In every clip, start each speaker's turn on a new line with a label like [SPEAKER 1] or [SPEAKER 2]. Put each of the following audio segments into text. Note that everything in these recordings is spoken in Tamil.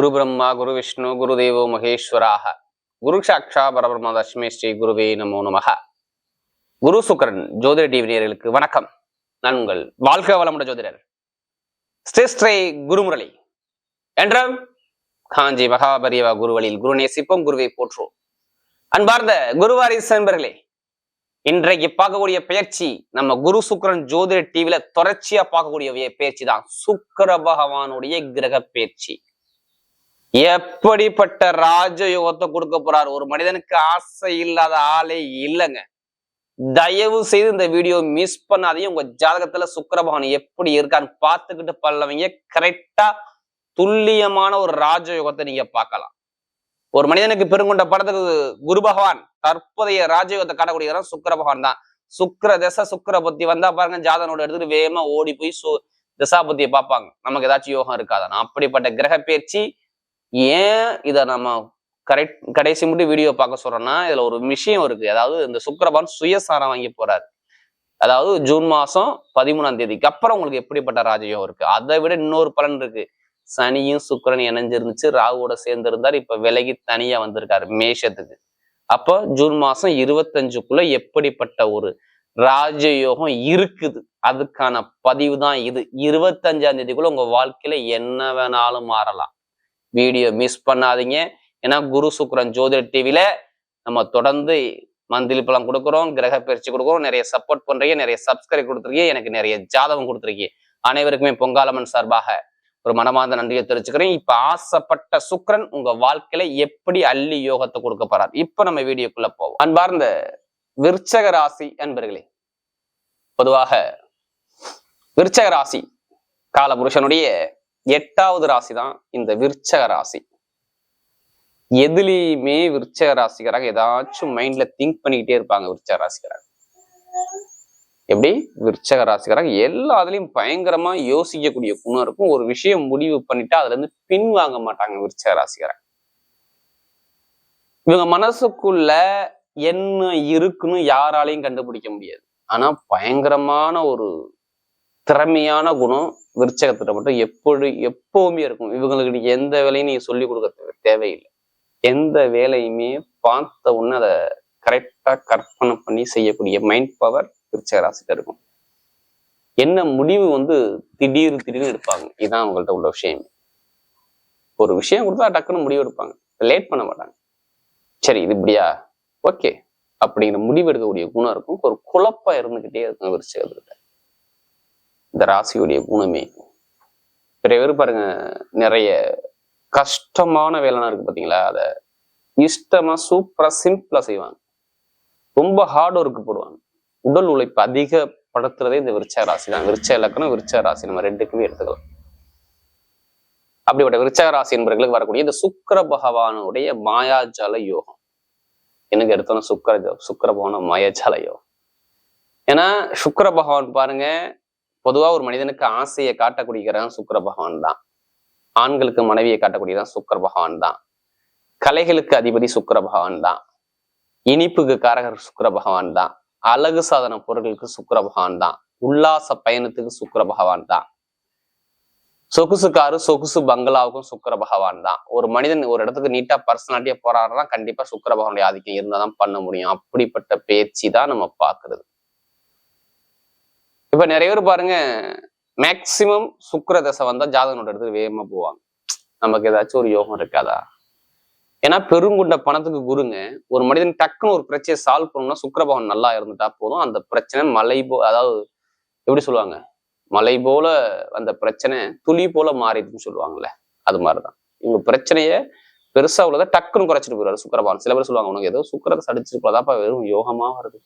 [SPEAKER 1] குரு பிரம்மா குரு விஷ்ணு குரு தேவோ மகேஸ்வராக. குரு சாட்சா பரபிரம்ம தஷ்மே ஸ்ரீ குருவே நமோ நமக. குரு சுக்கரன் ஜோதிட டிவி நேயர்களுக்கு வணக்கம். நான் உங்கள் வாழ்க்கை வளமுட ஜோதிடர் ஸ்ரீ ஸ்ரீ குருமுரளி. என்ற காஞ்சி மகாபரியவா குருவழியில் குரு நேசிப்போம் குருவை போற்றுவோம். அன்பார்ந்த குருவாரி சென்பர்களே இன்றைக்கு பார்க்கக்கூடிய பயிற்சி நம்ம குரு சுக்கரன் ஜோதிட டிவியில தொடர்ச்சியா பார்க்கக்கூடிய பயிற்சி தான். சுக்கர பகவானுடைய கிரக பயிற்சி எப்படிப்பட்ட ராஜயோகத்தை கொடுக்க போறார்? ஒரு மனிதனுக்கு ஆசை இல்லாத ஆளே இல்லைங்க. தயவு செய்து இந்த வீடியோ மிஸ் பண்ணாதையும் உங்க ஜாதகத்துல சுக்கரபகவான் எப்படி இருக்கான்னு பார்த்துக்கிட்டு பல்லவங்க கரெக்டா துல்லியமான ஒரு ராஜயோகத்தை நீங்க பார்க்கலாம். ஒரு மனிதனுக்கு பெருங்கொண்ட படத்துக்கு குரு பகவான் தற்போதைய ராஜயோகத்தை காட்டக்கூடிய சுக்கர பகவான் தான். சுக்கிர தசை சுக்கர புத்தி வந்தா பாருங்க ஜாதனோட எடுத்துட்டு வேகமா ஓடி போய் சு தசாபுத்தியை பார்ப்பாங்க. நமக்கு ஏதாச்சும் யோகம் இருக்காதான் அப்படிப்பட்ட கிரக பயிற்சி ஏன் இதை நம்ம கரெக்ட் கடைசி மட்டும் வீடியோ பார்க்க சொல்றோம்னா இதுல ஒரு விஷயம் இருக்கு. அதாவது இந்த சுக்கரபான் சுயசாரம் வாங்கி போறாரு. அதாவது ஜூன் மாசம் பதிமூணாம் தேதிக்கு அப்புறம் உங்களுக்கு எப்படிப்பட்ட ராஜயோகம் இருக்கு? அதை விட இன்னொரு பலன் இருக்கு. சனியும் சுக்கரன் இணைஞ்சிருந்துச்சு. ராகுவோட சேர்ந்து இருந்தார் இப்ப விலகி தனியா வந்திருக்காரு மேஷத்துக்கு. அப்போ ஜூன் மாசம் இருபத்தஞ்சுக்குள்ள எப்படிப்பட்ட ஒரு ராஜயோகம் இருக்குது? அதுக்கான பதிவு தான் இது. இருபத்தஞ்சாம் தேதிக்குள்ள உங்க வாழ்க்கையில என்ன வேணாலும் மாறலாம். வீடியோ மிஸ் பண்ணாதீங்க. ஏன்னா குரு சுக்ரன் ஜோதிட டிவியில நம்ம தொடர்ந்து மந்திலி பழம் கொடுக்குறோம் கிரக பயிற்சி கொடுக்குறோம் நிறைய சப்போர்ட் பண்றீங்க நிறைய சப்ஸ்கிரைப் கொடுத்துருக்கீங்க எனக்கு நிறைய ஜாதகம் கொடுத்துருக்கீங்க. அனைவருக்குமே பொங்காலம்மன் சார்பாக ஒரு மனமார்ந்த நன்றியை தெரிவிச்சுக்கிறேன். இப்ப ஆசைப்பட்ட சுக்ரன் உங்க வாழ்க்கையில எப்படி அள்ளி யோகத்தை கொடுக்க போறார்? இப்ப நம்ம வீடியோக்குள்ள போவோம். அன்பார்ந்த விருச்சக ராசி அன்பர்களே பொதுவாக விருச்சக ராசி காலபுருஷனுடைய எட்டாவது ராசி தான் இந்த விருச்சக ராசி. எதுலேயுமே விருச்சக ராசிக்காரங்க ஏதாச்சும் மைண்ட்ல திங்க் பண்ணிக்கிட்டே இருப்பாங்க விருச்சக ராசிக்காரங்க. எப்படி? விருச்சக ராசிக்காரங்க எல்லாத்துலயும் பயங்கரமா யோசிக்கக்கூடிய குணம் இருக்கும் ஒரு விஷயம் முடிவு பண்ணிட்டு அதுல இருந்து பின் வாங்க மாட்டாங்க விருச்சக ராசிக்காரங்க. இவங்க மனசுக்குள்ள என்ன இருக்குன்னு யாராலையும் கண்டுபிடிக்க முடியாது. ஆனா பயங்கரமான ஒரு திறமையான குணம் விருச்சகத்திட்ட மட்டும் எப்படி எப்பவுமே இருக்கும். இவங்களுக்கு நீ எந்த வேலையும் நீங்க சொல்லி கொடுக்க தேவையில்லை. எந்த வேலையுமே பார்த்த உடனே அதை கரெக்டா கற்பனை பண்ணி செய்யக்கூடிய மைண்ட் பவர் விருச்சக ராசிக்கு இருக்கும். என்ன முடிவு வந்து திடீர் திடீர்னு எடுப்பாங்க. இதுதான் அவங்கள்ட்ட உள்ள விஷயம். ஒரு விஷயம் கொடுத்தா டக்குன்னு முடிவு எடுப்பாங்க. லேட் பண்ண மாட்டாங்க. சரி இது இப்படியா? ஓகே. அப்படிங்கிற முடிவு எடுக்கக்கூடிய குணம் இருக்கும். ஒரு குழப்பம் இருந்துகிட்டே இருக்கும் விருச்சகத்துக்கிட்ட இந்த ராசியுடைய குணமே. பெரிய பேர் பாருங்க நிறைய கஷ்டமான வேலைலாம் இருக்கு பார்த்தீங்களா அதை இஷ்டமா சூப்பரா சிம்பிளா செய்வாங்க. ரொம்ப ஹார்ட் ஒர்க் போடுவாங்க. உடல் உழைப்பு அதிகப்படுத்துறதே இந்த விருச்ச ராசி தான். விருச்ச இலக்கணம் விருச்ச ராசி நம்ம ரெண்டுக்குமே எடுத்துக்கலாம். அப்படிப்பட்ட விருச்சக ராசி என்பவர்களுக்கு வரக்கூடிய இந்த சுக்கர பகவானுடைய மாயாஜால யோகம். எனக்கு எடுத்தோன்னா சுக்கர சுக்கர பகவான மாயாஜால யோகம். ஏன்னா சுக்கர பகவான் பாருங்க பொதுவா ஒரு மனிதனுக்கு ஆசையை காட்டக்கூடியதான் சுக்கர பகவான் தான். ஆண்களுக்கு மனைவியை காட்டக்கூடியதான் சுக்கர பகவான் தான். கலைகளுக்கு அதிபதி சுக்கர பகவான் தான். இனிப்புக்கு காரகர் சுக்கர பகவான் தான். அழகு சாதன பொருட்களுக்கு சுக்கர பகவான் தான். உல்லாச பயணத்துக்கு சுக்கர பகவான் தான். சொகுசு காரு சொகுசு பங்களாவுக்கும் சுக்கர பகவான் தான். ஒரு மனிதன் ஒரு இடத்துக்கு நீட்டா பர்சனாலிட்டியா போறாருன்னா கண்டிப்பா சுக்கர பகவானுடைய ஆதிக்கம் இருந்தாதான் பண்ண முடியும். அப்படிப்பட்ட பேச்சு தான் நம்ம பாக்குறது இப்ப நிறைய பேர் பாருங்க மேக்சிமம் சுக்கர தசை வந்தா ஜாதகனோட இடத்துக்கு வேகமா போவாங்க. நமக்கு ஏதாச்சும் ஒரு யோகம் இருக்காதா? ஏன்னா பெருங்குண்ட பணத்துக்கு குருங்க ஒரு மனிதன் டக்குன்னு ஒரு பிரச்சனையை சால்வ் பண்ணணும்னா சுக்கர நல்லா இருந்துட்டா போதும். அந்த பிரச்சனை மலை போ அதாவது எப்படி சொல்லுவாங்க? மலை போல அந்த பிரச்சனை துளி போல மாறிடுன்னு சொல்லுவாங்கல்ல அது மாதிரிதான். இவங்க பிரச்சனைய பெருசா உள்ளதை டக்குன்னு குறைச்சிட்டு போயிடுவாரு சுக்கரபான் சில பேர் சொல்லுவாங்க உனக்கு ஏதோ சுக்கரத்தை சடிச்சிட்டு வெறும் யோகமா வருது.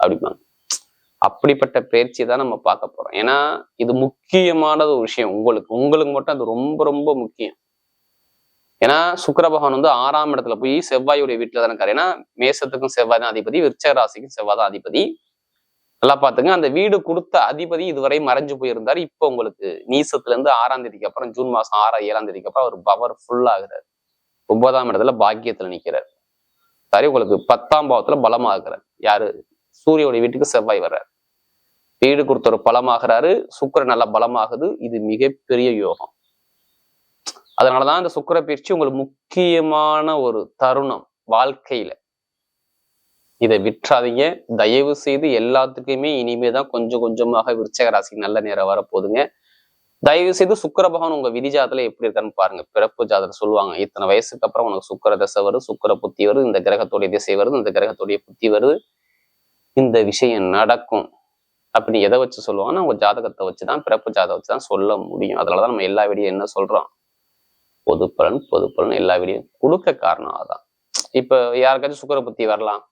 [SPEAKER 1] அப்படிம்பாங்க. அப்படிப்பட்ட பயிற்சியை தான் நம்ம பார்க்க போறோம். ஏன்னா இது முக்கியமானது ஒரு விஷயம் உங்களுக்கு. உங்களுக்கு மட்டும் அது ரொம்ப ரொம்ப முக்கியம். ஏன்னா சுக்கர பகவான் வந்து ஆறாம் இடத்துல போய் செவ்வாயுடைய வீட்டுல தானே இருக்காரு. ஏன்னா மேசத்துக்கும் செவ்வாய் தான் அதிபதி விருச்சக ராசிக்கும் செவ்வாய் தான் அதிபதி. நல்லா பாத்துங்க அந்த வீடு கொடுத்த அதிபதி இதுவரை மறைஞ்சு போயிருந்தாரு. இப்போ உங்களுக்கு நீசத்துல இருந்து ஆறாம் தேதிக்கு அப்புறம் ஜூன் மாசம் ஆறாம் ஏழாம் தேதிக்கு அப்புறம் அவர் பவர் ஃபுல் ஆகுறாரு. ஒன்பதாம் இடத்துல பாக்கியத்துல நிக்கிறார். சரி உங்களுக்கு பத்தாம் பாவத்துல பலமாகிறார். யாரு? சூரியனுடைய வீட்டுக்கு செவ்வாய் வர்றார். வீடு கொடுத்த ஒரு பலமாகிறாரு. சுக்கரன் நல்லா பலமாகுது. இது மிகப்பெரிய யோகம். அதனாலதான் இந்த சுக்கிர பயிற்சி உங்களுக்கு முக்கியமான ஒரு தருணம் வாழ்க்கையில. இதை விட்டுறாதீங்க. தயவு செய்து எல்லாத்துக்குமே இனிமே தான் கொஞ்சம் கொஞ்சமாக விருச்சக ராசி நல்ல நேரம் வரப்போகுதுங்க. தயவு செய்து சுக்கர பகவான் உங்க விதி ஜாதத்துல எப்படி இருக்கான்னு பாருங்க. பிறப்பு ஜாதகம் சொல்லுவாங்க இத்தனை வயசுக்கு அப்புறம் உனக்கு சுக்கிர தசை வருது சுக்கிர புத்தி வருது இந்த கிரகத்துடைய திசை வருது இந்த கிரகத்துடைய புத்தி வருது. இந்த விஷயம் நடக்கும் அப்படி எதை வச்சு சொல்லுவாங்கன்னா உங்க ஜாதகத்தை வச்சுதான் பிறப்பு ஜாதகம் வச்சுதான் சொல்ல முடியும். அதனாலதான் நம்ம எல்லா வீடியும் என்ன சொல்றோம்? பொது பலன் பொது பலன் எல்லா வீடியும் கொடுக்க காரணம் அதான். இப்ப யாருக்காச்சும் சுக்கர புத்தி வரலாம்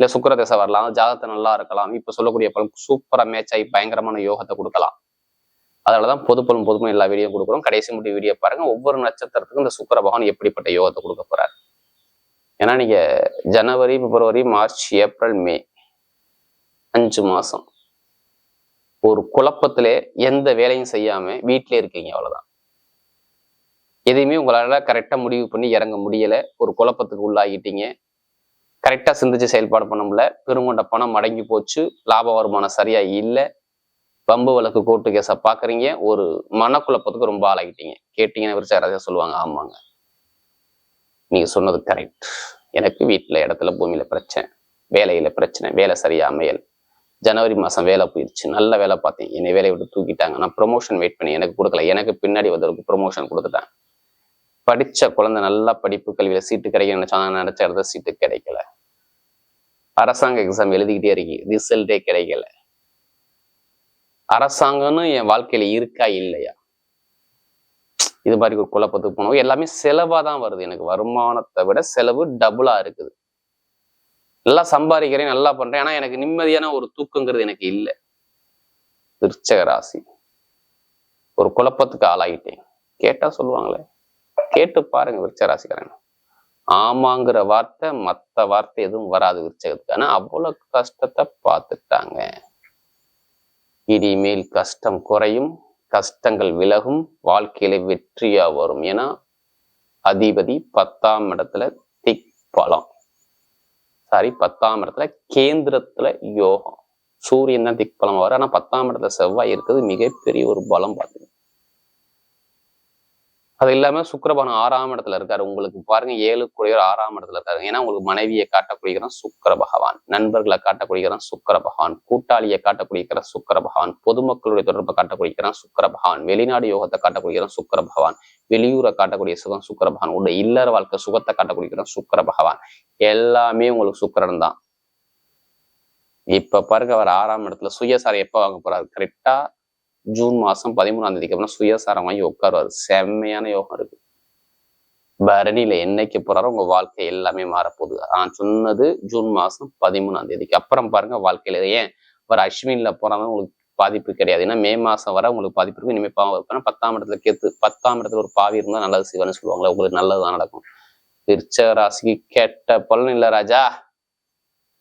[SPEAKER 1] இல்ல சுக்கர திசை வரலாம் ஜாதகத்தை நல்லா இருக்கலாம் இப்ப சொல்லக்கூடிய பலன் சூப்பரா மேட்ச் ஆகி பயங்கரமான யோகத்தை கொடுக்கலாம். அதனாலதான் பொது பலன் பொது எல்லா வீடியோ கொடுக்குறோம். கடைசி முடி வீடியோ பாருங்க. ஒவ்வொரு நட்சத்திரத்துக்கும் இந்த சுக்கர பகவான் எப்படிப்பட்ட யோகத்தை கொடுக்க போறாரு. ஏன்னா நீங்க ஜனவரி பிப்ரவரி மார்ச் ஏப்ரல் மே அஞ்சு மாசம். ஒரு குழப்பத்திலே எந்த வேலையும் செய்யாம வீட்டிலே இருக்கீங்க அவ்வளோதான் எதையுமே உங்களால கரெக்டா முடிவு பண்ணி இறங்க முடியல. ஒரு குழப்பத்துக்கு உள்ளாகிட்டீங்க. கரெக்டாக சிந்திச்சு செயல்பாடு பண்ண முடியல. பெருங்கொண்ட பணம் மடங்கி போச்சு. லாப வருமானம் சரியாக இல்லை. பம்பு வழக்கு கோர்ட்டு கேஸை பார்க்குறீங்க ஒரு மனக்குழப்பத்துக்கு ரொம்ப ஆளாகிட்டீங்க. கேட்டீங்கன்னா விருச்சாராஜா சொல்லுவாங்க. ஆமாங்க. நீங்க சொன்னது கரெக்ட் எனக்கு வீட்டில் இடத்துல பூமியில பிரச்சனை வேலையில் பிரச்சனை வேலை சரியா அமையல். ஜனவரி மாதம் வேலை போயிடுச்சு நல்ல வேலை பார்த்தேன். என்னை வேலையை விட்டு தூக்கிட்டாங்க. நான் ப்ரொமோஷன் வெயிட் பண்ணி எனக்கு கொடுக்கல. எனக்கு பின்னாடி வந்தவருக்கு ப்ரொமோஷன் கொடுத்துட்டேன். படிச்ச குழந்தை நல்லா படிப்பு கல்வியில் சீட்டு கிடைக்க நினைச்சா நான் நினைச்ச இடத்துல சீட்டு கிடைக்கல. அரசாங்க எக்ஸாம் எழுதிக்கிட்டே இருக்கி ரிசல்ட்டே கிடைக்கல. அரசாங்கம்னு என் வாழ்க்கையில இருக்கா? இல்லையா? இது மாதிரி ஒரு குழப்பத்துக்கு போனோம். எல்லாமே செலவாக தான் வருது. எனக்கு வருமானத்தை விட செலவு டபுளா இருக்குது. நல்லா சம்பாதிக்கிறேன் நல்லா பண்றேன். ஆனா எனக்கு நிம்மதியான ஒரு தூக்கங்கிறது எனக்கு இல்லை. விருச்சக ராசி. ஒரு குழப்பத்துக்கு ஆளாகிட்டேன் கேட்டா சொல்லுவாங்களே. கேட்டு பாருங்க விருச்சக ராசிக்காரன் ஆமாங்கிற வார்த்தை மத்த வார்த்தை எதுவும் வராது விருச்சகத்துக்கு. ஆனா அவ்வளவு கஷ்டத்தை பார்த்துட்டாங்க. இனிமேல் கஷ்டம் குறையும் கஷ்டங்கள் விலகும் வாழ்க்கையில வெற்றியா வரும். ஏன்னா அதிபதி பத்தாம் இடத்துல திக் பலம். சாரி பத்தாம் இடத்துல கேந்திரத்துல யோகம் சூரியன் தான் திக் பலம் வரும் ஆனா பத்தாம் இடத்துல செவ்வாய் இருக்கிறது மிகப்பெரிய ஒரு பலம் பார்த்தீங்க அது இல்லாமல் சுக்கரபானம் ஆறாம் இடத்துல இருக்காரு. உங்களுக்கு பாருங்க ஏழு குறையோர் ஆறாம் இடத்துல இருக்காரு. ஏன்னா உங்களுக்கு மனைவியை காட்டக்கூடியதான் சுக்கர பகவான் நண்பர்களை காட்டக்கூடியதான் சுக்கர பகவான் கூட்டாளியை காட்டக்கூடியதான் சுக்கர பகவான் பொதுமக்களுடைய தொடர்பை காட்டக்கூடியதான் சுக்கர பகவான் வெளிநாடு யோகத்தை காட்டக்கூடியதான் சுக்கர பகவான் வெளியூரை காட்டக்கூடிய சுகம் சுக்கர பகவான் உடைய இல்லற வாழ்க்கை சுகத்தை காட்டக்கூடியதான் சுக்கர பகவான் எல்லாமே உங்களுக்கு சுக்கரன் தான். இப்ப பாருங்க அவர் ஆறாம் இடத்துல சுயசாரம் எப்ப வாங்க போறாரு? கரெக்டா ஜூன் மாசம் பதிமூணாம் தேதிக்கு அப்புறம் சுயசாரம் வாங்கி உட்காருவாரு. செம்மையான யோகம் இருக்கு. பரணியில என்னைக்கு போறாரோ உங்க வாழ்க்கை எல்லாமே மாறப்போகுது. நான் சொன்னது ஜூன் மாசம் பதிமூணாம் தேதிக்கு. அப்புறம் பாருங்க வாழ்க்கையில ஏன்? ஒரு அஸ்வின்ல போறாங்க உங்களுக்கு பாதிப்பு கிடையாது. ஏன்னா மே மாசம் வர உங்களுக்கு பாதிப்பு இருக்கும். இனிமே பாவம் இருக்கும் பத்தாம் இடத்துல கேத்து பத்தாம் இடத்துல ஒரு பாவி இருந்தா நல்லது செய்வான்னு சொல்லுவாங்களே உங்களுக்கு நல்லதுதான் நடக்கும். விருச்ச ராசிக்கு கெட்ட பலன் இல்ல ராஜா.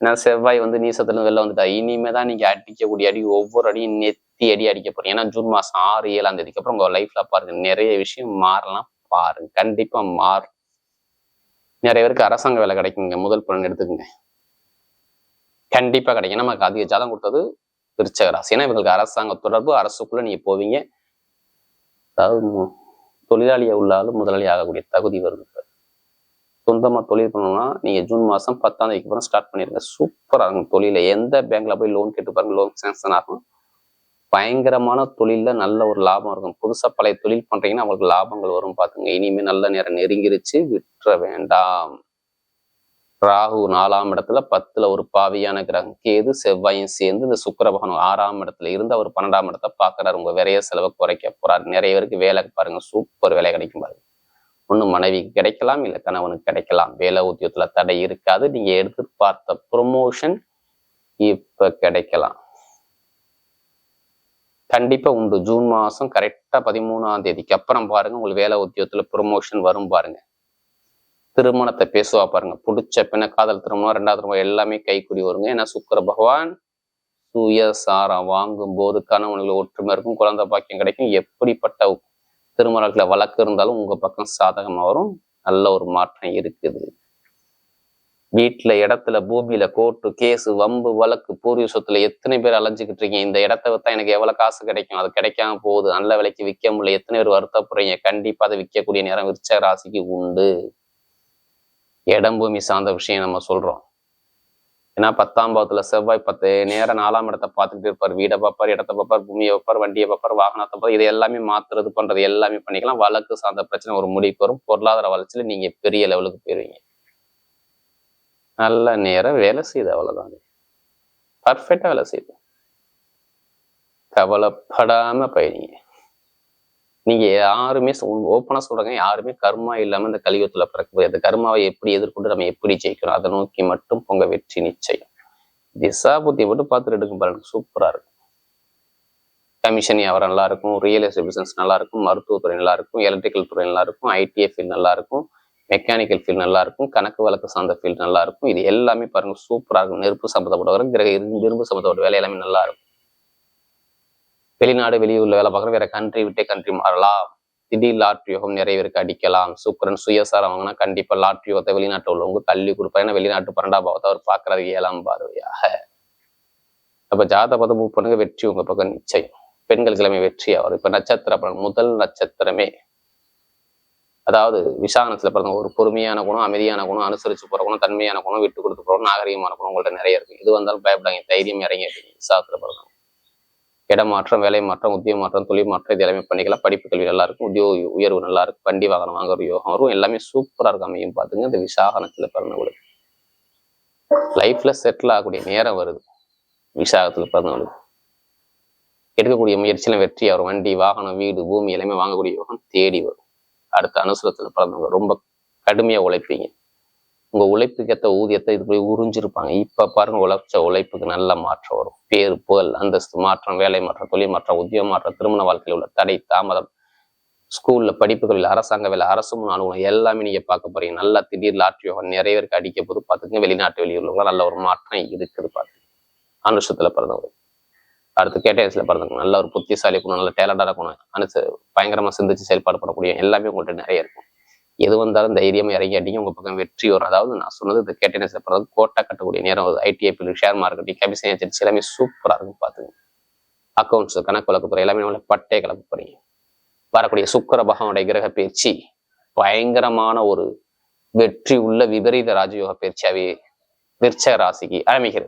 [SPEAKER 1] ஏன்னா செவ்வாய் வந்து நீசத்துல வெளில வந்துட்டா. இனிமே தான் நீங்க அடிக்கக்கூடிய அடி ஒவ்வொரு அடியும் நெத்தி அடி அடிக்க போறீங்க. ஏன்னா ஜூன் மாசம் ஆறு ஏழாம் தேதிக்கு அப்புறம் உங்க லைஃப்ல பாருங்க நிறைய விஷயம் மாறலாம் பாருங்க. கண்டிப்பா மாறும். நிறைய பேருக்கு அரசாங்க வேலை கிடைக்குங்க. முதல் பலன் எடுத்துக்கோங்க. கண்டிப்பா கிடைக்கும். நமக்கு அதிக ஜாதம் கொடுத்தது விருச்சக ராசி. ஏன்னா இவங்களுக்கு அரசாங்க தொடர்பு அரசுக்குள்ள நீங்க போவீங்க. அதாவது தொழிலாளியா உள்ளாலும் முதலாளி ஆகக்கூடிய தகுதி வருது. சொந்தமாக தொழில் பண்ணணும்னா நீங்கள் ஜூன் மாதம் பத்தாம் தேதிக்கு அப்புறம் ஸ்டார்ட் பண்ணிடுங்க சூப்பராக இருக்கும் தொழில. எந்த பேங்க்ல போய் லோன் கேட்டு பாருங்க. லோன் சேங்ஷன் ஆகும். பயங்கரமான தொழிலில் நல்ல ஒரு லாபம் இருக்கும். புதுசாக பழைய தொழில் பண்றீங்கன்னா அவங்களுக்கு லாபங்கள் வரும் பார்த்துங்க இனிமே நல்ல நேரம் நெருங்கிருச்சு. விட்டுற வேண்டாம். ராகு நாலாம் இடத்துல பத்துல ஒரு பாவியான கிரகம். கேது செவ்வாயும் சேர்ந்து இந்த சுக்கரபகனம் ஆறாம் இடத்துல இருந்து அவர் பன்னெண்டாம் இடத்த பாக்குறாரு உங்க விரைய செலவை குறைக்க போறாரு. நிறைய பேருக்கு வேலை பாருங்க. சூப்பர் வேலை கிடைக்கும் பாருங்க. ஒண்ணு மனைவிக்கு கிடைக்கலாம் இல்லை கணவனுக்கு கிடைக்கலாம். வேலை உத்தியோகத்துல தடை இருக்காது. நீங்க எதிர்பார்த்த ப்ரொமோஷன் இப்போ கிடைக்கலாம். கண்டிப்பா உண்டு. ஜூன் மாசம் கரெக்டா பதிமூணாம் தேதிக்கு அப்புறம் பாருங்க உங்களுக்கு வேலை உத்தியோகத்தில் ப்ரொமோஷன் வரும் பாருங்க. திருமணத்தை பேசுவா பாருங்க. பிடிச்ச பின்ன காதல் திருமணம் ரெண்டாவது திருமணம் எல்லாமே கைக்குடி வருங்க. ஏன்னா சுக்கர பகவான் சுயசாரம் வாங்கும் போது கணவனுக்கு ஒற்றுமை இருக்கும் குழந்தை பாக்கியம் கிடைக்கும். எப்படிப்பட்ட திருமணத்தில் வழக்கு இருந்தாலும் உங்கள் பக்கம் சாதகமாக வரும். நல்ல ஒரு மாற்றம் இருக்குது. வீட்டில் இடத்துல பூமியில கோர்ட்டு கேஸு வம்பு வழக்கு பூர்வீக சொத்துல எத்தனை பேர் அலைஞ்சிக்கிட்டு இருக்கீங்க? இந்த இடத்த வித்தா எனக்கு எவ்வளோ காசு கிடைக்கும்? அது கிடைக்காம போகுது. நல்ல விலைக்கு விற்க முடியல. எத்தனை பேர் வருத்தப்படுறீங்க? கண்டிப்பாக அதை விற்கக்கூடிய நேரம் விருச்ச ராசிக்கு உண்டு. இடம் பூமி சார்ந்த விஷயம் நம்ம சொல்கிறோம் ஏன்னா பத்தாம் பாவத்துல செவ்வாய் பத்து நேரம் நாலாம் இடத்தை பார்த்துக்கிட்டு இருப்பார். வீடை பார்ப்பார் இடத்த பார்ப்பார் பூமியை வைப்பார் வண்டியை பார்ப்பார் வாகனத்தை பார்ப்பார். இது எல்லாமே மாத்துறது பண்றது எல்லாமே பண்ணிக்கலாம். வழக்கு சார்ந்த பிரச்சனை ஒரு முடிவுக்கு வரும். பொருளாதார வளர்ச்சியில நீங்க பெரிய லெவலுக்கு போயிருவீங்க. நல்ல நேரம் வேலை செய்யுது அவ்வளவுதான். பர்ஃபெக்டா வேலை செய்யுது கவலைப்படாம பயணிங்க நீங்க யாருமே ஓப்பனா சொல்றாங்க யாருமே கர்மா இல்லாம இந்த கலியுகத்துல பிறக்க அந்த கர்மாவை எப்படி எதிர்கொண்டு நம்ம எப்படி ஜெயிக்கணும் அதை நோக்கி மட்டும் பொங்க வெற்றி நிச்சயம். திசா புத்தி மட்டும் பார்த்துட்டு எடுக்கும் பாருங்க சூப்பரா இருக்கும். கமிஷன் வியாபாரம் நல்லா இருக்கும் ரியல் எஸ்டேட் பிசினஸ் நல்லா இருக்கும் மருத்துவத்துறை நல்லா இருக்கும் எலக்ட்ரிக்கல் துறை நல்லா இருக்கும் ஐடிஐ ஃபீல்ட் நல்லா இருக்கும் மெக்கானிக்கல் ஃபீல்ட் நல்லா இருக்கும் கணக்கு வழக்கு சார்ந்த ஃபீல்டு நல்லா இருக்கும். இது எல்லாமே பாருங்க சூப்பராக இருக்கும். நெருப்பு சம்மந்தப்பட்ட கிரக இரும்பு சம்மந்தப்பட்ட வேலை எல்லாமே நல்லா இருக்கும். வெளிநாடு வெளியூர்ல வேலை பார்க்குற வேற கண்ட்ரி விட்டே கண்ட்ரி மாறலாம். திடீர் லாட்ரி யோகம் நிறைய பேருக்கு அடிக்கலாம். சுக்கரன் சுயசாரம் வாங்கினா கண்டிப்பா லாட்ரி யோகத்தை வெளிநாட்டு உள்ளவங்க தள்ளி கொடுப்பாங்க ஏன்னா வெளிநாட்டு பன்னெண்டாம் பாவத்தை அவர் பார்க்கறது ஏழாம் பார்வையாக அப்ப ஜாத பார்த்து மூவ் பண்ணுங்க. வெற்றி உங்க பக்கம் நிச்சயம். பெண்கள் கிழமை வெற்றி அவர் இப்ப நட்சத்திர பலன் முதல் நட்சத்திரமே. அதாவது விசாகனத்துல பிறந்த ஒரு பொறுமையான குணம் அமைதியான குணம் அனுசரிச்சு போற குணம் தன்மையான குணம் விட்டு கொடுத்து போறோம் நாகரிகமான குணம் உங்கள்ட்ட நிறைய இருக்கு. இது வந்தாலும் பயப்படாங்க தைரியம் இறங்கி விசாகத்துல பிறந்தவங்க இடமாற்றம் வேலை மாற்றம் உத்தியோக மாற்றம் தொழில் மாற்றம் இது எல்லாமே பண்ணிக்கலாம். படிப்பு கல்வி நல்லா இருக்கும் உத்தியோக உயர்வு நல்லா இருக்கும் வண்டி வாகனம் வாங்குற யோகம் வரும். எல்லாமே சூப்பரா இருக்கும் அமையும். பாத்துங்க இந்த விசாகனத்துல பிறந்தவங்களுக்கு லைஃப்ல செட்டில் ஆகக்கூடிய நேரம் வருது. விசாகத்துல பிறந்தவங்களுக்கு எடுக்கக்கூடிய முயற்சியில வெற்றி வரும். வண்டி வாகனம் வீடு பூமி எல்லாமே வாங்கக்கூடிய யோகம் தேடி வரும். அடுத்த அனுசரத்தில் பிறந்தவங்க ரொம்ப கடுமையா உழைப்பீங்க. உங்க உழைப்புக்கு ஏற்ற ஊதியத்தை இது போய் உறிஞ்சிருப்பாங்க. இப்ப பாருங்க உழைச்ச உழைப்புக்கு நல்ல மாற்றம் வரும். பேர் புகழ் அந்தஸ்து மாற்றம் வேலை மாற்றம் தொழில் மாற்றம் உத்தியோக மாற்றம் திருமண வாழ்க்கையில் உள்ள தடை தாமதம் ஸ்கூல்ல படிப்புகளில் அரசாங்க வேலை அரசு முன் அலுவலகம் எல்லாமே நீங்க பார்க்க போறீங்க. நல்லா திடீர் லாட்ரி யோகம் நிறைய பேருக்கு அடிக்க போது பாத்துங்க வெளிநாட்டு வெளியூர்ல நல்ல ஒரு மாற்றம் இருக்குது பாத்து அனுஷத்துல பிறந்தவங்க. அடுத்து கேட்டேஜ்ல பிறந்தவங்க. நல்ல ஒரு புத்திசாலி இருக்கணும் நல்ல டேலண்டான குணம். அனுசு பயங்கரமா சிந்திச்சு செயல்பாடு பண்ணக்கூடிய எல்லாமே உங்கள்கிட்ட நிறைய இருக்கும் எது வந்தாலும் தைரியமா இறங்கி அடிங்க. உங்க பக்கம் வெற்றி வரும். அதாவது நான் சொன்னது இந்த கேட்டேஜ்ல பிறகு கோட்டை கட்டக்கூடிய நேரம் ITI share marketing commission agency எல்லாமே சூப்பரா இருக்கும் பாத்துங்க அக்கௌண்ட்ஸ் கணக்கு வழக்கு எல்லாமே நம்மள பட்டே கலப்பு போறீங்க. வரக்கூடிய சுக்கர பகவானுடைய கிரக பயிற்சி பயங்கரமான ஒரு வெற்றி உள்ள விபரீத ராஜயோக பயிற்சியாவே விருச்சக ராசிக்கு அமைகிறது.